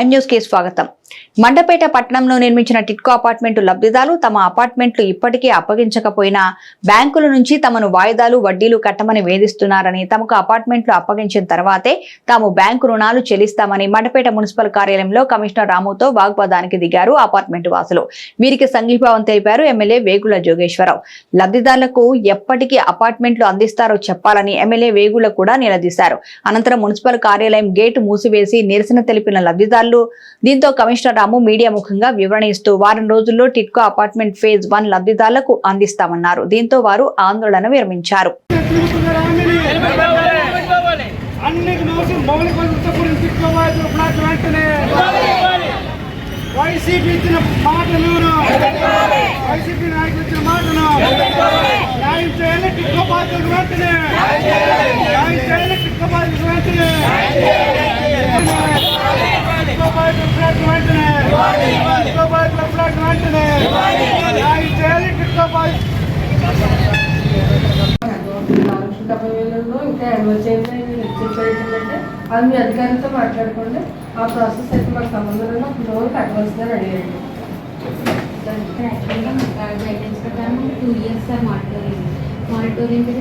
ఎం న్యూస్కి స్వాగతం. మండపేట పట్టణంలో నిర్మించిన టిట్కో అపార్ట్మెంటు లబ్ధిదారులు తమ అపార్ట్మెంట్లు ఇప్పటికే అప్పగించకపోయినా బ్యాంకుల నుంచి తమను వాయిదాలు వడ్డీలు కట్టమని వేధిస్తున్నారని తమకు అపార్ట్మెంట్లు అప్పగించిన తర్వాతే తాము బ్యాంకు రుణాలు చెల్లిస్తామని మండపేట మున్సిపల్ కార్యాలయంలో కమిషనర్ రాముతో వాగ్వాదానికి దిగారు అపార్ట్మెంట్ వాసులు. వీరికి సంఘీభావం తెలిపారు ఎమ్మెల్యే వేగుల జోగేశ్వరరావు. లబ్ధిదారులకు ఎప్పటికీ అపార్ట్మెంట్లు అందిస్తారో చెప్పాలని ఎమ్మెల్యే వేగుల కూడా నిలదీశారు. అనంతరం మున్సిపల్ కార్యాలయం గేటు మూసివేసి నిరసన తెలిపిన లబ్ధిదారులు దీంతో కమిషనర్ రాము మీడియా ముఖంగా వివరణ ఇస్తూ వారం రోజుల్లో టిట్కో అపార్ట్మెంట్ ఫేజ్ వన్ లబ్ధిదారులకు అందిస్తామన్నారు. దీంతో వారు ఆందోళన విరమించారు. అన్ని మౌలిక వసతుల గురించి తీసుకోవాలి ఫ్లాట్ వెంటనే వైసీపీ ఇచ్చిన మాటలు వైసీపీ నాయకులు ఇచ్చిన మాటను న్యాయం చేయాలి టిక్కో బాధ్యులు వెంటనే. న్యాయం చేయాలి టిక్కో బాధ్యులు వెంటనే. టిక్కో బాధ్యుల ఫ్లాట్ వెంటనే. టిక్కో బాధ్యుల ఫ్లాట్ వెంటనే. న్యాయం చేయాలి టిక్కో బాధ్యులు లక్ష డెబ్బై వేలలో ఇంకా ఎమర్జెన్సీ చెప్పేటంటే అది మీ అధికారులతో మాట్లాడుకోండి. ఆ ప్రాసెస్ అయితే మాకు సంబంధం లేదు అప్పుడు లోన్ కట్టవలసిందని అడిగారు గైడెన్స్ ప్రకారం టూ ఇయర్స్ సార్ మానిటోరింగ్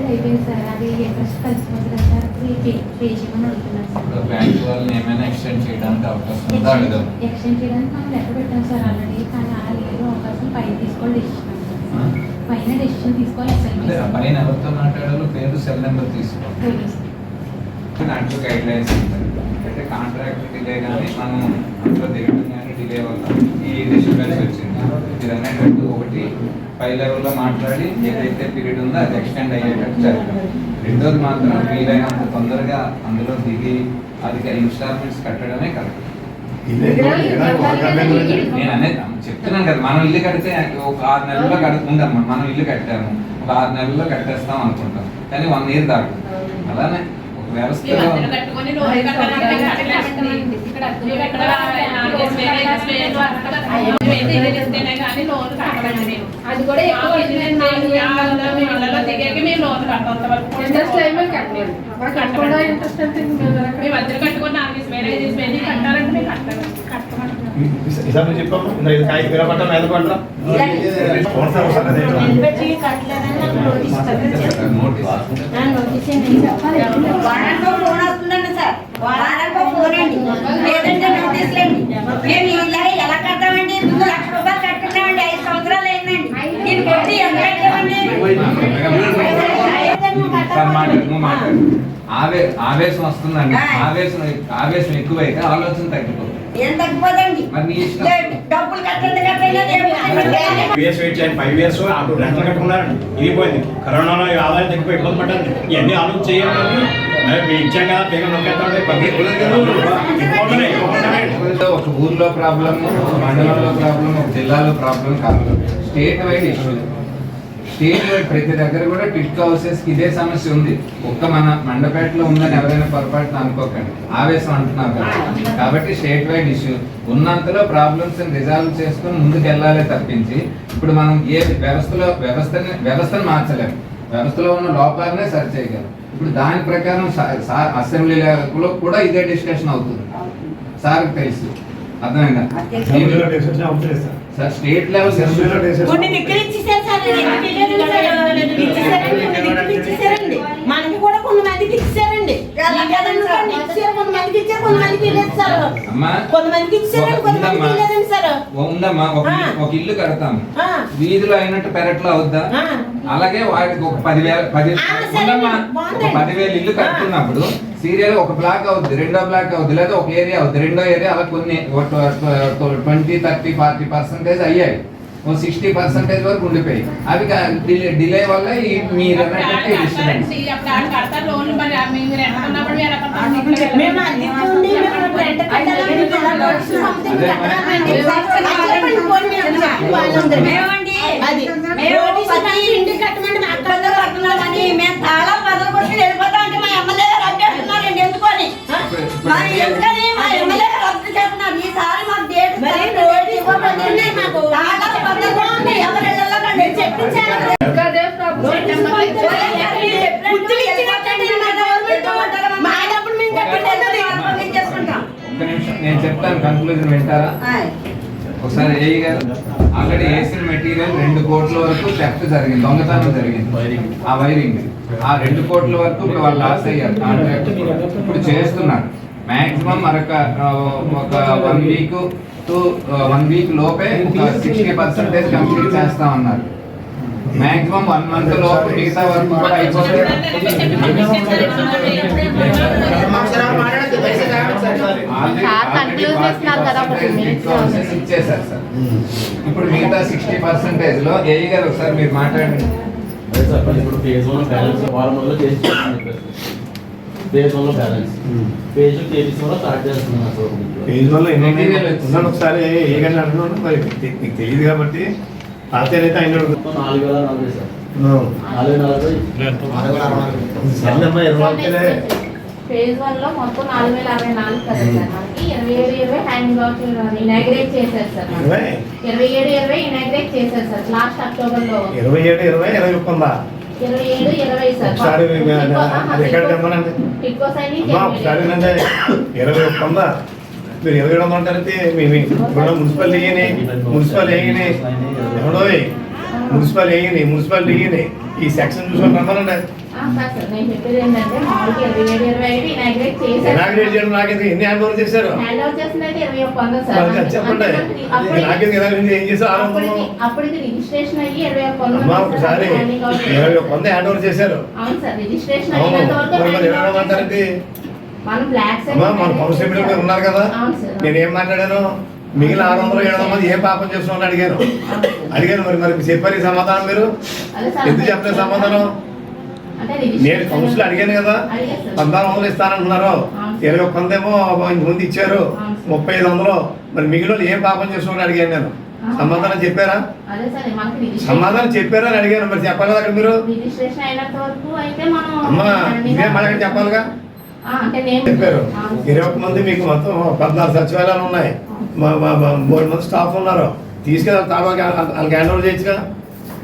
అయిపోయింది సార్. అది ఇంట్రెస్ట్ కలిసిపోతుంది కదా సార్. పే పే చేయమని సార్. ఇప్పుడు బ్యాంక్ వాళ్ళని ఏమైనా ఎక్స్టెండ్ చేయడానికి అవకాశం ఉందా అడుగుదాం ఎక్స్టెండ్ చేయడానికి మనం లెక్క పెట్టాం సార్ ఆల్రెడీ కానీ ఆ లేదు అవకాశం పైన తీసుకోవాలి డెసిషన్ పైన డెసిషన్ తీసుకోవాలి పైన ఎవరితో మాట్లాడాలో పేరు సెల్ నెంబర్ తీసుకో. దాంట్లో గైడ్ లైన్స్ అంటే కాంట్రాక్ట్ డిలే కానీ మనం అందులో దిగడం కానీ డిలే వల్ల ఈ డిస్టర్బెన్స్ వచ్చింది. ఇది అనేటట్టు ఒకటి పై లెవెల్లో మాట్లాడి ఏదైతే పీరియడ్ ఉందో అది ఎక్స్టెండ్ అయ్యేటట్టు జరగాలి రెండోది మాత్రం వీలైనంత తొందరగా అందులో దిగి అది ఇన్స్టాల్మెంట్స్ కట్టడమే కరెక్ట్. నేను అనేది చెప్తున్నాను కదా మనం ఇల్లు కడితే ఒక ఆరు నెలల్లో కడుతుందమ్మా మనం ఇల్లు కట్టాము ఒక ఆరు నెలల్లో కట్టేస్తాం అనుకుంటాం కానీ వన్ ఇయర్ దాటు అలానే వ్యవస్థలో ఐదు. అది కూడా ఎక్కువ నాలుగు దిగాక మేము లోన్ కట్టాం. అంతవరకు ఇంట్రెస్ట్ ఏమీ కట్టలేదు. మాకు కట్టకుండా ఇంట్రెస్ట్ అంటే ఇంక మేము అద్దెలు కట్టుకొని నాలుగేసి వేలు, ఐదేసి వేలు కట్టాలంటే మేము కట్టాలి. ఈసారి నువ్వు ఇది కాయ విరపట్ట మీద ఎలా కట్టామండి ముందు లక్ష రూపాయలు ఐదు సంవత్సరాలు అయిందండి కొట్టి ఎంత కట్టామండి ఆవేశం వస్తుందండి. ఆవేశం ఆవేశం ఎక్కువైతే ఆలోచన తగ్గిపోతుంది. ఏం తగ్గిపోదండి మరి నీ ఇష్టం. డబ్బులు కట్టండి కట్టండి ఇయర్స్ వెయిట్ చేయండి ఫైవ్ ఇయర్స్ అప్పుడు రెంటలు కట్టుకున్నారండి. ఇరిగిపోయింది. కరోనాలో ఈ ఆదాయం తగ్గిపోయి ఇబ్బంది పడ్డారు ఇవన్నీ ఆలోచన చేయాలి మరి మీ ఇచ్చాం కదా పేరు నొక్కేస్తాం పబ్లిక్ ఒక ఊర్లో ప్రాబ్లం ఒక మండలంలో ప్రాబ్లం ఒక జిల్లాలో ప్రాబ్లం కాదు. State wide issue state wide ప్రతి దగ్గర కూడా టిట్ హౌసెస్ ఇదే సమస్య ఉంది. ఒక్క మన మండపేటలో ఉందని ఎవరైనా పొరపాటున అనుకోకండి. ఆవేశం అంటున్నారు కదా. కాబట్టి స్టేట్ వైడ్ ఇష్యూ. ఉన్నంతలో ప్రాబ్లమ్స్ రిజాల్వ్ చేసుకుని ముందుకు వెళ్ళాలి తప్పించి ఇప్పుడు మనం ఏ వ్యవస్థలో వ్యవస్థని వ్యవస్థను మార్చలేము వ్యవస్థలో ఉన్న లోపాలనే సరి చేయగలం ఇప్పుడు దాని ప్రకారం అసెంబ్లీ లెవెల్లో కూడా ఇదే డిస్కషన్ అవుతుంది. సార్ తెలుసు. అర్థమైందా? సార్ స్టేట్ లెవెల్ కొన్ని దిక్కులు ఇచ్చేసారు సార్? ఇచ్చేసారండి, మనకి కూడా కొంతమందికి ఇచ్చారండి ఇచ్చారు కొంతమందికి ఇచ్చారు కొంతమందికి సార్. అమ్మా కొంతమందికి ఇచ్చారండి కొంతమందికి ఇవ్వలేదండి సార్. ఉందమ్మా ఒక ఇల్లు- కడతాం. ఆ. వీధిలో అయినట్టు పెరట్లో అవుద్దా. అలాగే వాటికి ఒక పదివేల పది ఉందమ్మా పదివేలు ఇల్లు కట్టుకున్నప్పుడు సీరియల్ ఒక బ్లాక్ అవుద్ది రెండో బ్లాక్ అవుద్ది లేదా ఒక ఏరియా అవుద్ది. రెండో ఏరియా అలా కొన్ని ట్వంటీ థర్టీ ఫార్టీ పర్సెంటేజ్ అయ్యాయి. ఓ సిక్స్టీ పర్సెంటేజ్ వరకు ఉండిపోయి అవి డిలే డిలే వల్ల ఈ మీరు మేము బదులు వెళ్ళిపోతాం అంటే మా ఎమ్మెల్యే గారు రద్దు ఆ? మరి ఎందుకని మా ఎమ్మెల్యే రద్దు చేస్తున్నారు ఈసారి మాకు డేట్ మా నేను చెప్తాను కన్క్లూజన్ వింటారా. ఒకసారి ఏఈ గారు ఆల్రెడీ వేసిన మెటీరియల్ రెండు కోట్ల వరకు థెఫ్ట్ జరిగింది దొంగతనం జరిగింది. ఆ వైరింగ్ ఆ రెండు కోట్ల వరకు ఇప్పుడు వాళ్ళు లాస్ అయ్యారు కాంట్రాక్ట్ ఇప్పుడు చేస్తున్నారు మాక్సిమం మరొక ఒక one week two one week లోపే సిక్స్టీ పర్సెంటేజ్ కంప్లీట్ చేస్తా ఉన్నారు మాక్సిమం వన్ మంత్ లోపు మిగతా వరకు కూడా లో. ఇచ్చేసారు సార్ ఇప్పుడు మిగతా సిక్స్టీ పర్సెంటేజ్లో ఏఈ గారు ఒకసారి మీరు మాట్లాడండి ఇప్పుడు ఫేజ్ వన్ బ్యాలెన్స్ వారం రోజుల్లో చేసి ఫేజ్ వన్లో బ్యాలెన్స్ ఫేజ్ టూ కేబీసీ వల్ల స్టార్ట్ చేస్తున్నాం సార్ ఫేజ్ ఎన్ని? Material వచ్చింది. ఉన్నాను ఒకసారి ఏ గంట అంటున్నాను నీకు తెలియదు కాబట్టి ఆచార్యత ఆయన మొత్తం నాలుగు వేల నలభై సార్. నాలుగు నలభై ఎంతమ్మా ఇరవై ఒకటిలే ఫేజ్ వన్లో మొత్తం నాలుగు వేల అరవై నాలుగు కదా సార్. మనకి ఇరవై ఏడు ఇరవై హ్యాండ్ బాక్స్ ఇనాగ్రేట్ చేశారు సార్ మనకి. ఇరవై? ఏడు ఇనాగ్రేట్ చేశారు సార్. లాస్ట్ అక్టోబర్లో ఏడు ఏడు సార్. మీరు ఇరవై ఏడు అంటారంటే మీ మీ ఇప్పుడు మున్సిపల్ మున్సిపల్ వేయని ఎవడో మున్సిపల్ వేయని మున్సిపల్ వేయని ఈ సెక్షన్ చూసుకొని రమ్మనండి ఇనాగ్రేట్ చేయడం నాకైతే ఎన్ని హ్యాండ్ ఓవర్ చేశారు చెప్పండి. నాకైతే ఇనాగ్రేట్ ఏం చేశారు. ఒకసారి. ఇరవై ఒక్క వంద హ్యాండ్ ఓవర్ చేశారు. మనం ఉన్నారు కదా. నేను ఏం మాట్లాడాను? మిగిలిన ఆరు వందలు ఏడు మంది ఏం పాపం చేస్తున్నామని అడిగాను అడిగాను మరి మరి చెప్పారు ఈ సమాధానం మీరు? ఎందుకు చెప్పలేదు సమాధానం? నేను కౌన్సిల్ అడిగాను కదా. అడిగారు. పద్నాలుగు వందలు ఇస్తానంటున్నారు ఇరవై ఒక్క వందేమో ముందు ఇచ్చారు. ముప్పై ఐదు వందలు. మరి మిగిలిన ఏం పాపం చేస్తున్నామని అడిగాను నేను. సమాధానం చెప్పారా? సమాధానం చెప్పారా అని అడిగాను. మరి చెప్పాలి కదా అక్కడ మీరు? అమ్మా ఇదే మనకి చెప్పాలిగా. చెప్పారు. ఇరవై ఒక్క మంది మీకు మొత్తం పద్నాలుగు సచివాలయాలు ఉన్నాయి. మూడు మంది స్టాఫ్ ఉన్నారు. తీసుకెళ్ళి తాళాకి వాళ్ళకి హ్యాండ్ ఓవర్ చేయొచ్చుగా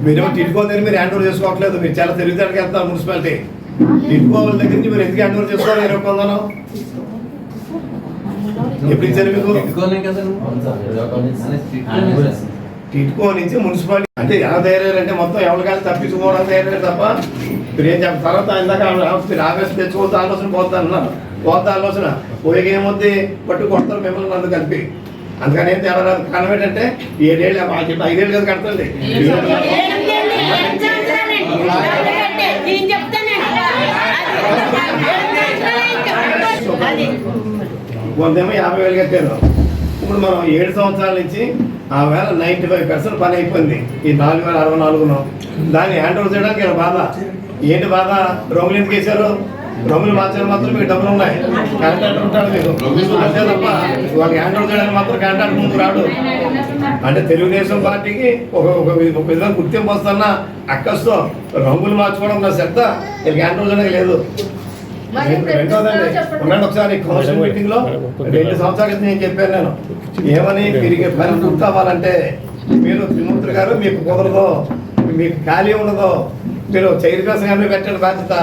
మీరేమో తిట్టుకోదని మీరు హ్యాండ్ ఓవర్ చేసుకోవట్లేదు. మీరు చాలా తెలివితేటకి వెళ్తారు మున్సిపాలిటీ. తిట్టుకో వాళ్ళ దగ్గర నుంచి మీరు ఎందుకు హ్యాండ్ ఓవర్ చేసుకోవాలి ఇరవై ఒక్క వందలు ఎప్పుడు ఇచ్చారు మీకు? కదా. టిట్కో నుంచి. మున్సిపాలిటీ అంటే ఎలా తయారయ్యారంటే మొత్తం ఎవరికాలు తప్పించుకోవడం తయారయ్యారు తప్ప మీరు ఏం చెప్ప తర్వాత ఇందాక ఆవిడ మీరు ఆవేశం తెచ్చుకోవద్దు ఆలోచన పోతా అన్నారు పోతా ఆలోచన. పోయేకి ఏమొద్ది పట్టు కొడతారు మిమ్మల్ని నన్ను కలిపి. అందుకని ఏం తేడా రాదు. కారణం ఏంటంటే ఏడేళ్ళు ఐదేళ్ళు కదా కడతండి. ఏంటండి? కొంతేమో యాభై వేలు కట్టారు. ఇప్పుడు మనం ఏడు సంవత్సరాల నుంచి ఆ వేళ నైంటీ ఫైవ్ పర్సెంట్ పని అయిపోయింది. ఈ నాలుగు వేల అరవై నాలుగును. దాన్ని హ్యాండ్ ఓవర్ చేయడానికి బాధ. ఏంటి బాధ రంగులు ఎందుకు వేశారు? రంగులు మార్చడం మాత్రం మీకు డబ్బులు ఉన్నాయి. కాంట్రాక్టర్ ఉంటాడు మీకు. అంతే తప్ప వాళ్ళకి హ్యాండ్ ఓవర్ చేయడానికి మాత్రం కాంట్రాక్టర్ ముందు రాడు. అంటే తెలుగుదేశం పార్టీకి ఒక ఒక విధంగా గుర్తింపు వస్తున్న అక్కస్తో రంగులు మార్చుకోవడం నా శ్రద్ధ. వీళ్ళకి హ్యాండ్ ఓవర్ చేయడానికి లేదు. రెండోదండి ఒకసారి కౌన్సిల్ మీటింగ్లో. రెండు సంవత్సరాల క్రితం నేను చెప్పాను నేను. ఏమని మీరు ఇక పని పూర్తి అవ్వాలంటే మీరు త్రిమూర్తి గారు మీకు కుదరదు మీకు ఖాళీ ఉండదు మీరు చైర్పర్సన్ గారి పెట్టండి బాధ్యత?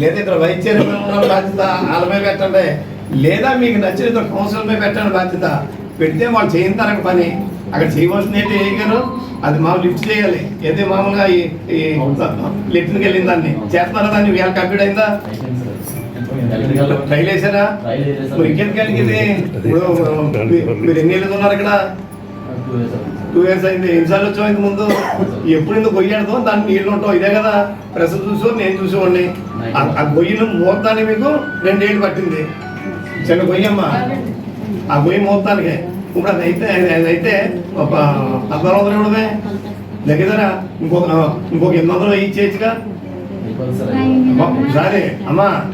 లేదా ఇద్దరు వైస్ చైర్మన్ ఉన్న బాధ్యత? వాళ్ళ మీద పెట్టండి. లేదా మీకు నచ్చిన ఇద్దరు కౌన్సిల్ మీద పెట్టండి బాధ్యత? పెడితే వాళ్ళు చేయని పని. అక్కడ చేయవలసింది ఏంటి చేయగారు అది మామూలు లిఫ్ట్ చేయాలి. ఏది మామూలుగా ఈ లిఫ్ట్కి వెళ్ళిన దాన్ని. చేస్తున్నారా దాన్ని? వేళ కంప్లీట్ అయిందా? ట్రైల్ వేసారా రైలు ఇంకెందుకు కలిగింది? ఇప్పుడు మీరు ఎన్ని ఉన్నారు ఇక్కడ? టూ ఇయర్స్ అయింది. ఎన్నిసార్లు వచ్చావు ఇంత ముందు? ఎప్పుడు ఎందుకు గొయ్యాడుతో దానికి నీళ్ళు ఉంటావు. ఇదే కదా. ప్రెస్ చూసో నేను చూసేవాడిని. ఆ- గొయ్యిను మోతానికి మీకు రెండేళ్ళు పట్టింది. చిన్న గొయ్యమ్మ ఆ గొయ్యి మోతానికి. ఇప్పుడు అది అయితే అది అయితే ఒక పద్నాలుగు వందలు ఇవ్వడమే. దగ్గర ఇంకొక ఇంకొక ఎనిమిది వందలు ఇచ్చేయచ్చుగా. సార్. అమ్మా, ఒకసారి. అమ్మా.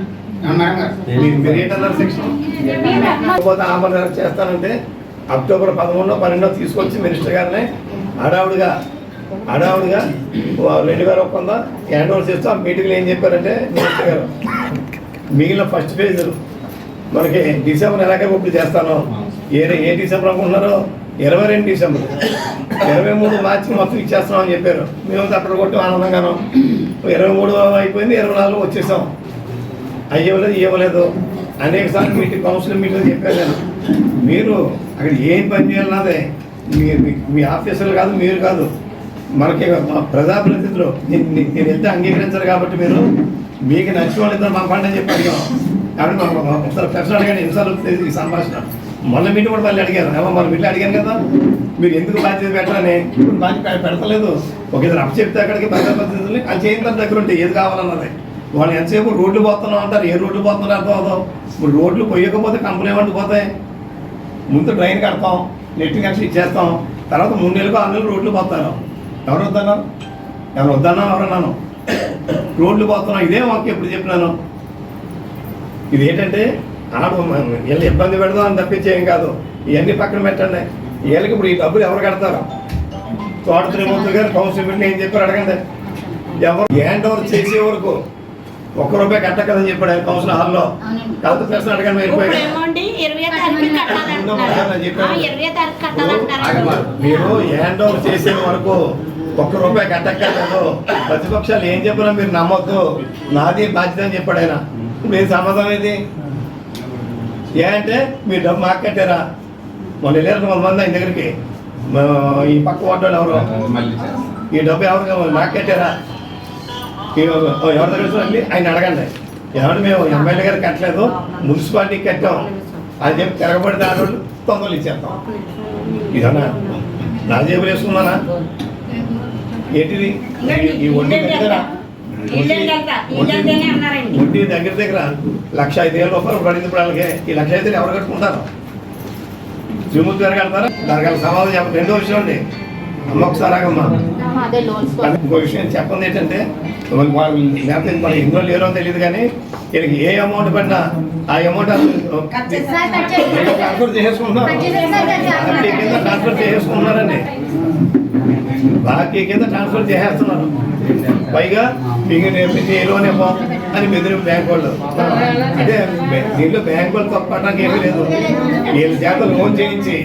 మీరు ఏంటన్నారు ఆమరణ చేస్తానంటే అక్టోబర్ పదమూడో పన్నెండో తీసుకొచ్చి మినిస్టర్ గారిని హడావుడిగా హడావుడిగా రెండు వేల ఒప్పంద హ్యాండ్ ఓవర్ ఆ మీటింగ్లో ఏం చెప్పారంటే మినిస్టర్ గారు మిగిలిన ఫస్ట్ ఫేజ్ మనకి డిసెంబర్ ఎలాగే ఇప్పుడు చేస్తాను ఏ ఏ డిసెంబర్ అనుకుంటున్నారో ఇరవై రెండు డిసెంబర్ ఇరవై మూడు మార్చి మొత్తం ఇచ్చేస్తున్నాం అని చెప్పారు. మేము తప్పటి కొట్టి ఆనందంగాను. ఇరవై మూడు అయిపోయింది ఇరవై నాలుగు వచ్చేసాం. అయ్యవలేదు ఇవ్వలేదు అనేక సార్లు మీటింగ్ కౌన్సిల్ మీటింగ్ చెప్పాను నేను. మీరు అక్కడ ఏం పని చేయాలన్నదే. మీ మీ- మీ ఆఫీసర్లు కాదు మీరు కాదు. మనకి మా ప్రజాప్రతినిధులు. నేను నేను వెళ్తే అంగీకరించారు కాబట్టి మీరు మీకు నచ్చిన వాళ్ళు ఇద్దరు మా అని చెప్పి అడిగాం కాబట్టి మా- మా- ఒకసారి ప్రశ్న అడిగాను ఎన్నిసార్లు వచ్చింది ఈ సంభాషణ. మొన్న మీటి కూడా మళ్ళీ అడిగారు. ఏమో మన మీట్లో అడిగాను కదా. మీరు ఎందుకు బాధ్యత పెట్టాలని? ఇప్పుడు బాధ్యత పెడతలేదు. ఒక ఇద్దరు అప్పు చెప్తే అక్కడికి ప్రజాప్రతినిధులు అది చేయిన తన దగ్గర ఉంటే ఏది కావాలన్నది. వాళ్ళు ఎంతసేపు రోడ్లు పోతున్నాం అంటారు. ఏ రోడ్లు పోతున్నారు అర్థం అవుతాం ఇప్పుడు రోడ్లు పోయకపోతే కంపెనీ వంటి పోతాయి ముందు డ్రైన్ కడతాం నెట్ కనెక్షన్ ఇచ్చేస్తాం తర్వాత మూడు నెలలకు ఆరు నెలలు రోడ్లు పోతాను. ఎవరు వద్దన్నారు? ఎవరు వద్దన్నాను? ఎవరన్నాను రోడ్లు పోతున్నాం ఇదే మాకు ఎప్పుడు చెప్పినాను? ఇది ఏంటంటే ఆడు వీళ్ళు ఇబ్బంది పెడదాం అని తప్పించేం కాదు. ఇవన్నీ పక్కన పెట్టండి. వీళ్ళకి ఇప్పుడు ఈ డబ్బులు ఎవరు కడతారు? తోట త్రిమూర్తి గారు కౌన్సిల్ ఏం చెప్పారు? అడగండి. ఎవరు హ్యాండ్ ఓవర్ చేసే వరకు ఒక్క రూపాయి కట్టకదని చెప్పాడు ఆయన కౌన్సిల్ హాల్లో. కాదు ప్రశ్న అడగండి మీరు హ్యాండ్ ఓవర్ చేసే వరకు ఒక్క రూపాయి కట్టక్కర్లేదు. ప్రతిపక్షాలు ఏం చెప్పినా మీరు నమ్మొద్దు. నాది బాధ్యత అని చెప్పాడు ఆయన. ఏం సమాధానం ఇది ఏ అంటే మీరు డబ్బు మాకు కట్టారా? మొన్న వెళ్ళారు కొంతమంది ఆయన దగ్గరికి. మా ఈ పక్క వార్డు ఎవరు? ఈ డబ్బు ఎవరు మాకు కట్టారా? ఎవరి దగ్గర వెళ్ళి ఆయన అడగండి. ఏమంటే మేము ఎమ్మెల్యే గారు కట్టలేదు మున్సిపాలిటీకి కట్టాం. అని చెప్పి తిరగబడి దాని తొందరలు ఇచ్చేస్తాం. ఇదన్నా నా జేబులు వేసుకున్నానా ఏంటిది? ఈ- వడ్డీ దగ్గర. వడ్డీ దగ్గర దగ్గర లక్ష ఐదు వేల రూపాయలు పడింది ఇప్పుడు వాళ్ళకి. ఈ లక్ష ఐదు ఎవరు కట్టుకుంటారు? శ్రీమూర్తి గారు కడతారా? దానికి సమాధానం చెప్పండి. రెండో విషయం అండి. అమ్మ ఒకసారి అదే ఇంకో విషయం చెప్పండి ఏంటంటే లేకపోతే మరి ఎన్నో లేరో తెలియదు కానీ వీళ్ళకి ఏ అమౌంట్ పడినా ఆ అమౌంట్ ట్రాన్స్ఫర్ చేసేసుకుంటున్నారు బాకీ కింద ట్రాన్స్ఫర్ చేసేసుకుంటున్నారండి బాకీ కింద ట్రాన్స్ఫర్ చేసేస్తున్నారు. పైగా మీకు నేర్పించి ఏ లోన్ ఇవ్వం అని బెదిరి బ్యాంక్ వాళ్ళు. అంటే దీంట్లో బ్యాంక్ వాళ్ళు తప్పడానికి ఏమీ లేదు. వీళ్ళ చేత లోన్ చేయించి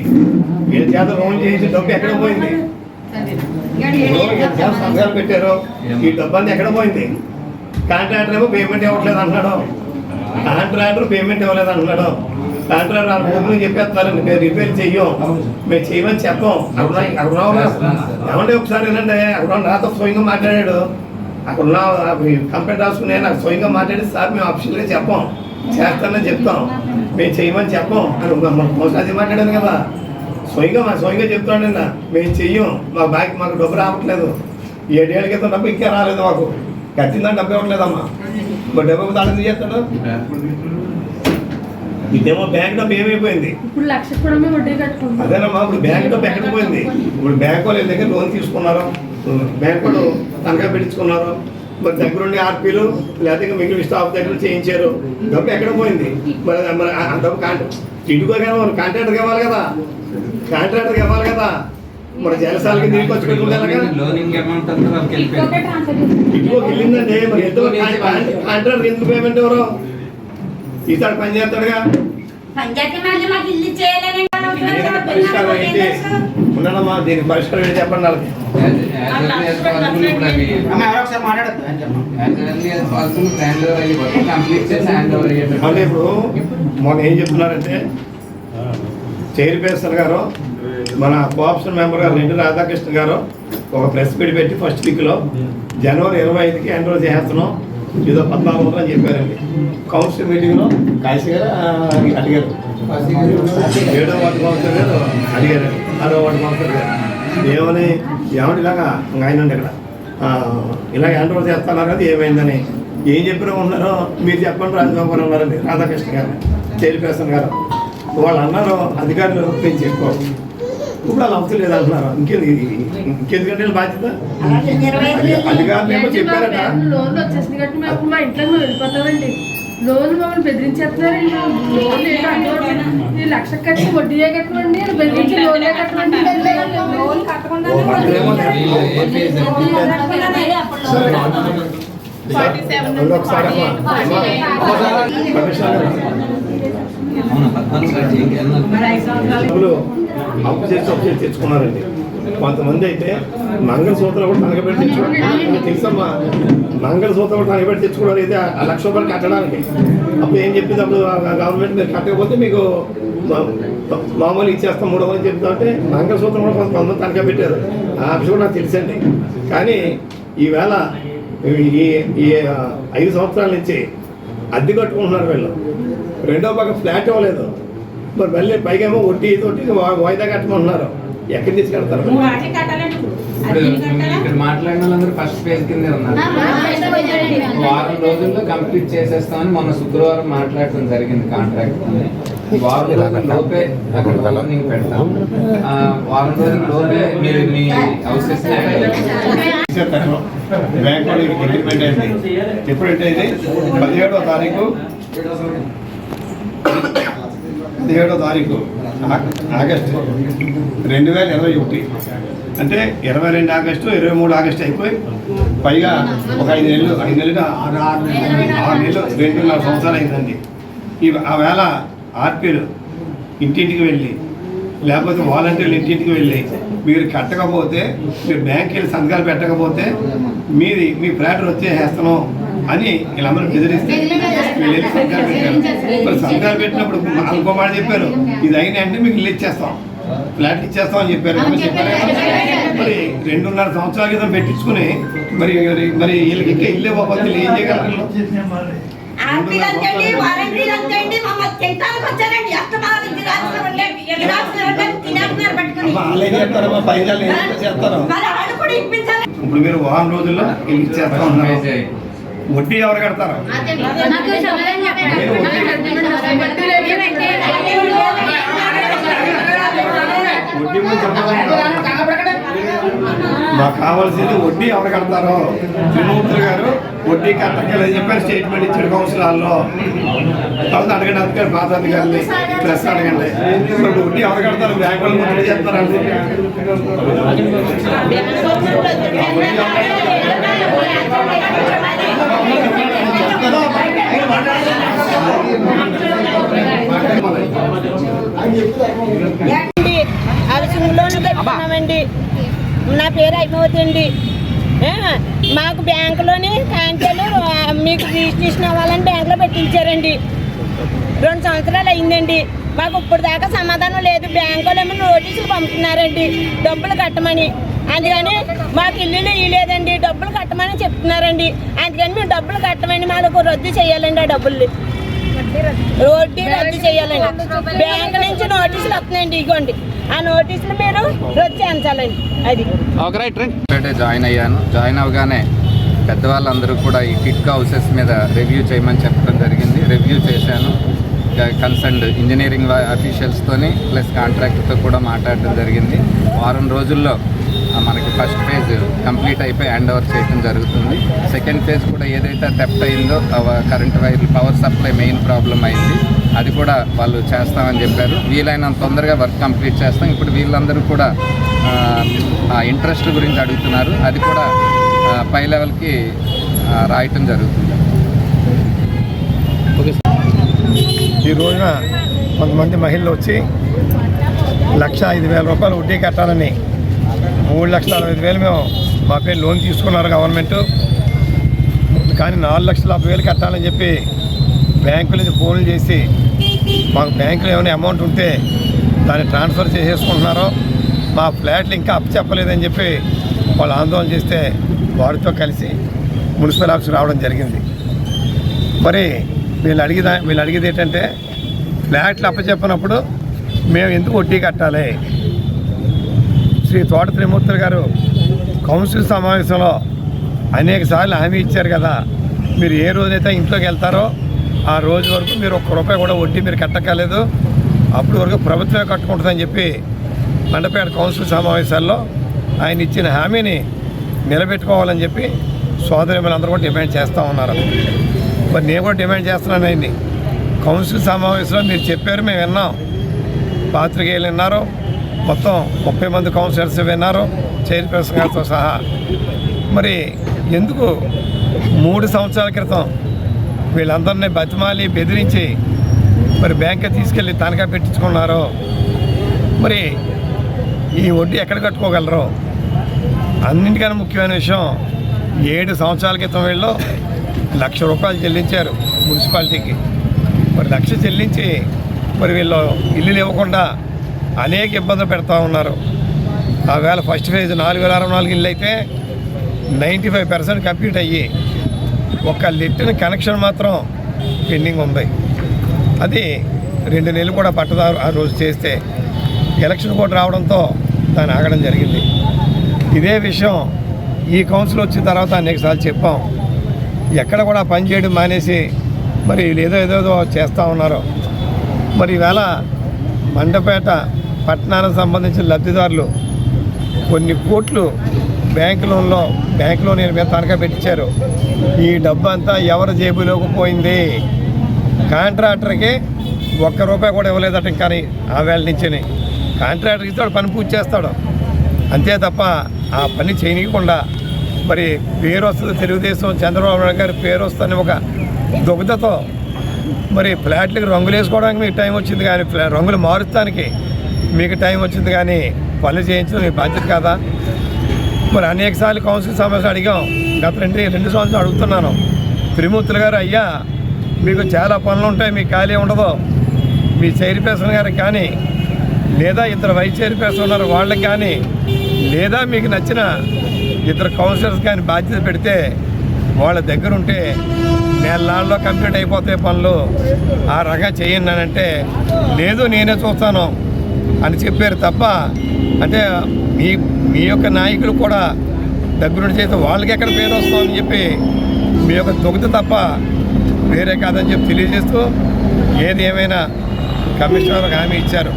వీళ్ళ చేత లోన్ చేయించి డబ్బు ఎక్కడ పోయింది? సంఘాలు పెట్టారు ఈ డబ్బంతా ఎక్కడ పోయింది? కాంట్రాక్టర్ ఏమో పేమెంట్ ఇవ్వట్లేదు అంటున్నాడు. కాంట్రాక్టర్ పేమెంట్ ఇవ్వలేదు అంటున్నాడు. కాంట్రాక్టర్ వాళ్ళ భూమిని చెప్పేస్తున్నారు మేము రిపేర్ చెయ్యం. మేము చేయమని చెప్పం. అక్కడ అక్కడ ఏమంటే ఒకసారి ఏంటంటే అక్కడ నాతో స్వయంగా మాట్లాడాడు. అక్కడ ఉన్న కంప్లైంట్ రాసుకునే నాకు స్వయంగా మాట్లాడి సార్ మేము ఆఫీషియల్గా చెప్పం. చేస్తానని చెప్తాం. మేము చేయమని చెప్పం. అని మోసం అది మాట్లాడాను కదా. స్వయంగా మా స్వయంగా చెప్తాడు నిన్న మేము చెయ్యం మా బ్యాంక్ మాకు డబ్బు రావట్లేదు. ఏడేళ్ళ క్రితం డబ్బు ఇంకా రాలేదు మాకు. కట్టిందని డబ్బు ఇవ్వట్లేదమ్మా. మరి డబ్బు తాళం చేస్తాడు? ఇదేమో బ్యాంక్ డబ్బు ఏమైపోయింది. ఇప్పుడు లక్ష అదేనమ్మా ఇప్పుడు బ్యాంక్ డబ్బు ఎక్కడికి పోయింది? ఇప్పుడు బ్యాంక్ వాళ్ళు దగ్గర లోన్ తీసుకున్నారు. బ్యాంక్ వాళ్ళు తనఖా పెట్టించుకున్నారు మరి దగ్గరుండి ఆర్పీలు లేకపోతే మిగిలిన స్టాఫ్ దగ్గర చేయించారు డబ్బు ఎక్కడ పోయింది? మరి మరి ఆ ఆ డబ్బు కాంట్రా ఇటుకోగా కాంట్రాక్టర్కి ఇవ్వాలి కదా. కాంట్రాక్టర్కి ఇవ్వాలి కదా. మరి జలసాలకి లోనింగ్ అమౌంట్ అంతా వాళ్ళకి ఇదిగో వెళ్ళిందంటే మరి ఎంతో కాంట్రాక్టర్ ఎందుకు పేమెంట్ ఎవరు? ఇతడు పని చేస్తాడుగా. పంచాయతీ మళ్ళీ మాకు ఇల్లు ఉన్నాడమ్మా దీనికి పరిష్కారం ఏంటి చెప్పండి వాళ్ళకి అంటే ఇప్పుడు మొన్న ఏం చెప్తున్నారంటే చైర్పర్సన్ గారు మన కోఆప్షన్ మెంబర్ గారు రెడ్డి రాధాకృష్ణ గారు ఒక ప్రెస్ మీట్ పెట్టి ఫస్ట్ వీక్లో జనవరి ఇరవై ఐదుకి ఎన్రోల్ చేస్తున్నాం. ఏదో పద్నాలుగు అని చెప్పారండి. కౌన్సిల్ మీటింగ్లో కాశీ గారు అడిగారు. ఏడో వార్డు కౌన్సిలర్ గారు అడిగారు వార్డు కౌన్సిలర్ గారు ఏమని? ఏమని ఇలాగా? ఇంకా ఆయన ఇక్కడ ఆ, ఇలా హ్యాండ్ చేస్తున్నారు కదా ఏమైందని? ఏం చెప్పినా ఉన్నారో మీరు చెప్పండి గారు ఉన్నారండి రాధాకృష్ణ గారు చైర్పర్సన్ గారు. వాళ్ళు అన్నారు అధికారులు మేము చెప్పుకోవాలి ఇప్పుడు అలా అవసరం లేదు అంటున్నారు. ఇంకేది ఇంకెందుకంటే వీళ్ళ బాధ్యత? అధికారులు ఏమో చెప్పారట. లోన్ వచ్చేసింది కాబట్టి మేము మా ఇంట్లో మేము వెళ్ళిపోతామండి లోన్ మమ్మల్ని బెదిరించేస్తున్నారండి లోన్ ఏంటో అర్థం ఈ లక్ష కట్టి వడ్డీయే కట్టమండి బెదిరించి లోనే కట్టమండి లోన్ కట్టకుండా చేసి అప్పు చేసి తెచ్చుకున్నారండి కొంతమంది అయితే మంగళసూత్రం కూడా తనకబెట్టి తెచ్చుకున్నారు తెలుసమ్మా? మంగళసూత్రం కూడా తనకబెట్టి తెచ్చుకోవడం అయితే ఆ లక్ష రూపాయలు కట్టడానికి. అప్పుడు ఏం చెప్పింది అప్పుడు గవర్నమెంట్ మీరు కట్టకపోతే మీకు మామూలు ఇచ్చేస్తాం మూడు వందలు చెప్తామంటే మంగళసూత్రం కూడా కొంతమంది తనఖా పెట్టారు. ఆ ఆఫీస్ కూడా నాకు తెలుసండి. కానీ ఈవేళ ఈ ఈ ఐదు సంవత్సరాల నుంచి అద్దె కట్టుకుంటున్నారు వీళ్ళు. రెండో పక్క ఫ్లాట్ ఇవ్వలేదు. మరి మళ్ళీ పైగా ఏమో వడ్డీ తోటి వాయిదా కట్టమంటున్నారు. ఎక్కడ కట్టాలంటే ఇప్పుడు ఇక్కడ మాట్లాడిన వాళ్ళందరూ ఫస్ట్ పేజ్ కిందే ఉన్నారు. వారం రోజుల్లో కంప్లీట్ చేసేస్తామని మొన్న శుక్రవారం మాట్లాడటం జరిగింది కాంట్రాక్ట్ వారం రోజుల లోపే అక్కడ ఓపెనింగ్ పెడతాం. ఆ, వారం రోజుల లోపే మీరు మీ హౌసెస్ బ్యాంక్ అగ్రిమెంట్ అయింది. ఎప్పుడంటే ఇది పదిహేడో తారీఖు. పదిహేడో తారీఖు. ఆగస్టు. రెండు వేల ఇరవై ఒకటి. అంటే ఇరవై రెండు ఆగస్టు ఇరవై మూడు ఆగస్టు అయిపోయి పైగా ఒక ఐదు నెలలు ఐదు నెలలు ఆరు ఆరు ఆరు నెలలు రెండున్నర సంవత్సరాలు అయిందండి. ఈ ఆ వేళ ఆర్పీలు ఇంటింటికి వెళ్ళి లేకపోతే వాలంటీర్లు ఇంటింటికి వెళ్ళి మీరు కట్టకపోతే మీరు బ్యాంక్ వెళ్ళి సంతకాలు పెట్టకపోతే మీది మీ ఫ్లాట్ వచ్చేసేస్తాను అని వీళ్ళందరూ బెదిరిస్తే వీళ్ళు వెళ్ళి సంతకాలు పెట్టారు మరి పెట్టినప్పుడు ఇంకో మాట చెప్పారు ఇది అయినా అంటే మీకు ఇల్లు ఇచ్చేస్తాం ఫ్లాట్ ఇచ్చేస్తాం అని చెప్పారు. మరి చెప్పారు కదా? మరి రెండున్నర సంవత్సరాల క్రితం పెట్టించుకుని మరి మరి వీళ్ళకి ఇంకా ఇల్లే పోతే వీళ్ళు ఏం చేయగలరు? ఇప్పుడు మీరు వారం రోజుల్లో ఇల్లు ఇచ్చేస్తా ఉన్నారు. వడ్డీ ఎవరు కడతారు. మాకు కావాల్సింది వడ్డీ ఎవరు కడతారో త్రిమూర్తులు గారు వడ్డీ కట్టగలని చెప్పారు స్టేట్మెంట్ ఇచ్చాడు కౌన్సిల్ హాల్లో తర్వాత అడగండి అధికారి పాత అధికారులు ప్రెస్ అడగండి ఇప్పుడు వడ్డీ ఎవరు కడతారు బ్యాంక్ వాళ్ళు వడ్డీ చెప్తారండి ఏంటి నా పేరు అయిపోతుంది మాకు బ్యాంకులోని కాంచాలు మీకు రిజిస్ట్రేషన్ అవ్వాలని బ్యాంకులో పెట్టించారండి. రెండు సంవత్సరాలు అయిందండి. మాకు ఇప్పుడు దాకా సమాధానం లేదు. బ్యాంకు వాళ్ళు ఏమో నోటీసులు పంపుతున్నారండి. డబ్బులు కట్టమని. అందుకని మాకు ఇల్లులు ఇవ్వలేదండి డబ్బులు కట్టమని చెప్తున్నారండి. అందుకని మేము డబ్బులు కట్టమని మాకు రద్దు చేయాలండి ఆ డబ్బులు వడ్డీ రద్దు చేయాలండి. బ్యాంక్ నుంచి నోటీసులు వస్తున్నాయండి ఇగోండి. ఆ నోటీసులు మీరు రద్దు చేయించాలండి. అది. జాయిన్ అయ్యాను. జాయిన్ అవగానే పెద్దవాళ్ళందరూ కూడా ఈ కిట్కా హౌసెస్ మీద రివ్యూ చేయమని చెప్పడం జరిగింది. రివ్యూ చేశాను. కన్సర్న్డ్ ఇంజనీరింగ్ అఫీషియల్స్తోని ప్లస్ కాంట్రాక్ట్తో కూడా మాట్లాడడం జరిగింది. వారం రోజుల్లో మనకి ఫస్ట్ ఫేజ్ కంప్లీట్ అయిపోయి హ్యాండ్ ఓవర్ చేయడం జరుగుతుంది. సెకండ్ ఫేజ్ కూడా ఏదైతే థెఫ్ట్ అయిందో current wire power supply main problem అయింది. అది కూడా వాళ్ళు చేస్తామని చెప్పారు. వీలైనంత తొందరగా వర్క్ కంప్లీట్ చేస్తాం. ఇప్పుడు వీళ్ళందరూ కూడా ఆ, ఇంట్రెస్ట్ గురించి అడుగుతున్నారు. అది కూడా పై లెవెల్కి రాయటం జరుగుతుంది. ఈ రోజున కొంతమంది మహిళలు వచ్చి లక్ష ఐదు వేల రూపాయలు వడ్డీ కట్టాలని మూడు లక్షల అరవై వేలు మేము మా పేరు లోన్ తీసుకున్నారు గవర్నమెంట్. కానీ నాలుగు లక్షల యాభై వేలు కట్టాలని చెప్పి బ్యాంకుల నుంచి ఫోన్లు చేసి మాకు బ్యాంకులో ఏమైనా అమౌంట్ ఉంటే దాన్ని ట్రాన్స్ఫర్ చేసేసుకుంటున్నారో మా ఫ్లాట్లు ఇంకా అప్పు చెప్పలేదని చెప్పి వాళ్ళు ఆందోళన చేస్తే వారితో కలిసి మున్సిపల్ ఆఫీస్ రావడం జరిగింది. మరి వీళ్ళు అడిగిదా వీళ్ళు అడిగేది ఏంటంటే ఫ్లాట్లు అప్పచెప్పినప్పుడు మేము ఎందుకు వడ్డీ కట్టాలి? శ్రీ తోట త్రిమూర్తులు గారు కౌన్సిల్ సమావేశంలో అనేక సార్లు హామీ ఇచ్చారు కదా. మీరు ఏ రోజైతే ఇంట్లోకి వెళ్తారో ఆ రోజు వరకు మీరు ఒక్క రూపాయి కూడా వడ్డీ మీరు కట్టక్కర్లేదు. అప్పటి వరకు ప్రభుత్వమే కట్టుకుంటుందని చెప్పి మండపేట కౌన్సిల్ సమావేశాల్లో ఆయన ఇచ్చిన హామీని నిలబెట్టుకోవాలని చెప్పి సోదరులందరూ కూడా డిమాండ్ చేస్తూ ఉన్నారు. మరి నేను కూడా డిమాండ్ చేస్తున్నాను ఆయన్ని. కౌన్సిల్ సమావేశంలో మీరు చెప్పారు మేము విన్నాం. పాత్రికేయులు విన్నారు. మొత్తం ముప్పై మంది కౌన్సిలర్స్ విన్నారు చైర్పర్సన్ గారితో సహా. మరి ఎందుకు మూడు సంవత్సరాల క్రితం వీళ్ళందరినీ బతిమాలి బెదిరించి మరి బ్యాంక్ తీసుకెళ్ళి తనఖా పెట్టించుకున్నారు? మరి ఈ వడ్డీ ఎక్కడ కట్టుకోగలరు? అన్నింటికన్నా ముఖ్యమైన విషయం ఏడు సంవత్సరాల క్రితం వీళ్ళు లక్ష రూపాయలు చెల్లించారు మున్సిపాలిటీకి. మరి లక్ష చెల్లించి మరి వీళ్ళు ఇల్లులు ఇవ్వకుండా అనేక ఇబ్బందులు పెడతా ఉన్నారు. ఆవేళ ఫస్ట్ ఫేజ్ నాలుగు వేల అరవై నాలుగు ఇల్లు అయితే నైంటీ ఫైవ్ పర్సెంట్ కంప్లీట్ అయ్యి ఒక లిట్టిన కనెక్షన్ మాత్రం పెండింగ్ ఉంది. అది రెండు నెలలు కూడా పట్టదారు ఆ రోజు చేస్తే ఎలక్షన్ కోడ్ రావడంతో దాన్ని ఆగడం జరిగింది. ఇదే విషయం ఈ కౌన్సిల్ వచ్చిన తర్వాత అనేకసార్లు చెప్పాం. ఎక్కడ కూడా పని చేయడం మానేసి మరి ఏదో ఏదో ఏదో చేస్తూ ఉన్నారు. మరి ఈవేళ మండపేట పట్టణానికి సంబంధించిన లబ్ధిదారులు కొన్ని కోట్లు బ్యాంక్ లోన్లో బ్యాంక్ లోన్ నేను మీద తనఖా పెట్టించారు. ఈ డబ్బు అంతా ఎవరి జేబులోకి పోయింది? కాంట్రాక్టర్కి ఒక్క రూపాయి కూడా ఇవ్వలేదట ఇంకా ఆ వేళ నుంచి కాంట్రాక్టర్ ఇస్తాడు పని పూర్తి చేస్తాడు. అంతే తప్ప ఆ పని చేయనీయకుండా మరి పేరు వస్తుంది తెలుగుదేశం చంద్రబాబు నాయుడు గారి పేరు వస్తుందని ఒక దుగ్ధతో మరి ఫ్లాట్లకి రంగులు వేసుకోవడానికి మీకు టైం వచ్చింది కానీ రంగులు మారుస్తానికి మీకు టైం వచ్చింది కానీ పనులు చేయించడం మీ బాధ్యత కాదా? మరి అనేక సార్లు కౌన్సిల్ సమస్య అడిగాం. గత రెండు రెండు సంవత్సరాలు అడుగుతున్నాను. త్రిమూర్తులు గారు అయ్యా మీకు చాలా పనులు ఉంటాయి మీకు ఖాళీ ఉండదు. మీ చైర్పర్సన్ గారికి కానీ లేదా ఇద్దరు వైస్ చైర్పర్సన్ ఉన్నారు వాళ్ళకి కానీ లేదా మీకు నచ్చిన ఇద్దరు కౌన్సిలర్స్ కానీ బాధ్యత పెడితే వాళ్ళ దగ్గర ఉంటే నెలల్లో కంప్లీట్ అయిపోతాయి పనులు. ఆ రకంగా చేయండి అంటే లేదు నేనే చూస్తాను. అని చెప్పారు తప్ప అంటే మీ మీ యొక్క నాయకులు కూడా దగ్గరుండి చేస్తే వాళ్ళకి ఎక్కడ పేరు వస్తుందని చెప్పి మీ యొక్క దొంగత తప్ప వేరే కాదని చెప్పి తెలియజేస్తూ ఏది ఏమైనా కమిషనర్ హామీ ఇచ్చారు.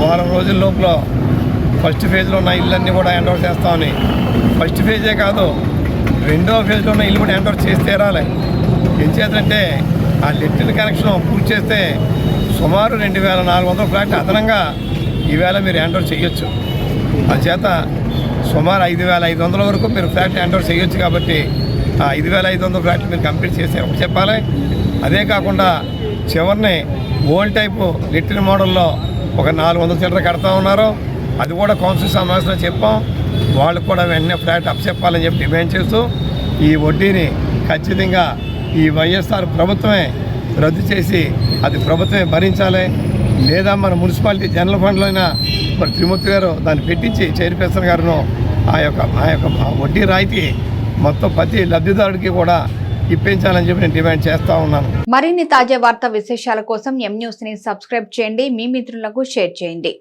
వారం రోజుల లోపల ఫస్ట్ ఫేజ్లో ఉన్న ఇళ్ళన్నీ కూడా హ్యాండ్ఓవర్ చేస్తామని. ఫస్ట్ ఫేజే కాదు రెండో ఫేజ్లో ఉన్న ఇల్లు కూడా హ్యాండ్ఓవర్ చేసి తీరాలి. ఏం చేద్దంటే ఆ లెట్టిన కనెక్షన్ పూర్తి చేస్తే సుమారు రెండు వేల నాలుగు వందల ఫ్లాట్ అదనంగా ఈవేళ మీరు హ్యాండ్ ఓవర్ చేయొచ్చు. చేత సుమారు ఐదు వేల ఐదు వందల వరకు మీరు ఫ్లాట్ హ్యాండ్ ఓవర్ చేయొచ్చు కాబట్టి ఆ ఐదు వేల ఐదు వందల ఫ్లాట్లు మీరు కంప్లీట్ చేసే ఒకటి చెప్పాలి. అదే కాకుండా చివరిని ఓల్డ్ టైపు లిట్టిన మోడల్లో ఒక నాలుగు వందల చిల్లర కడతా ఉన్నారు. అది కూడా కౌన్సిల్ సమావేశంలో చెప్పాం. వాళ్ళు కూడా వెంటనే ఫ్లాట్ అప్ చెప్పాలని చెప్పి డిమాండ్ చేస్తూ ఈ వడ్డీని ఖచ్చితంగా ఈ వైఎస్ఆర్ ప్రభుత్వమే రద్దు చేసి అది ప్రభుత్వమే భరించాలి. లేదా మన మున్సిపాలిటీ జనరల్ ఫండ్లో అయినా మరి త్రిమూర్తి గారు దాన్ని పెట్టించి చైర్పర్సన్ గారును ఆ యొక్క ఆ యొక్క వడ్డీ రాయితీ మొత్తం ప్రతి లబ్ధిదారుడికి కూడా ఇప్పించాలని చెప్పి నేను డిమాండ్ చేస్తూ ఉన్నాను. మరిన్ని తాజా వార్తా విశేషాల కోసం ఎం న్యూస్ని సబ్స్క్రైబ్ చేయండి. మీ మిత్రులకు షేర్ చేయండి.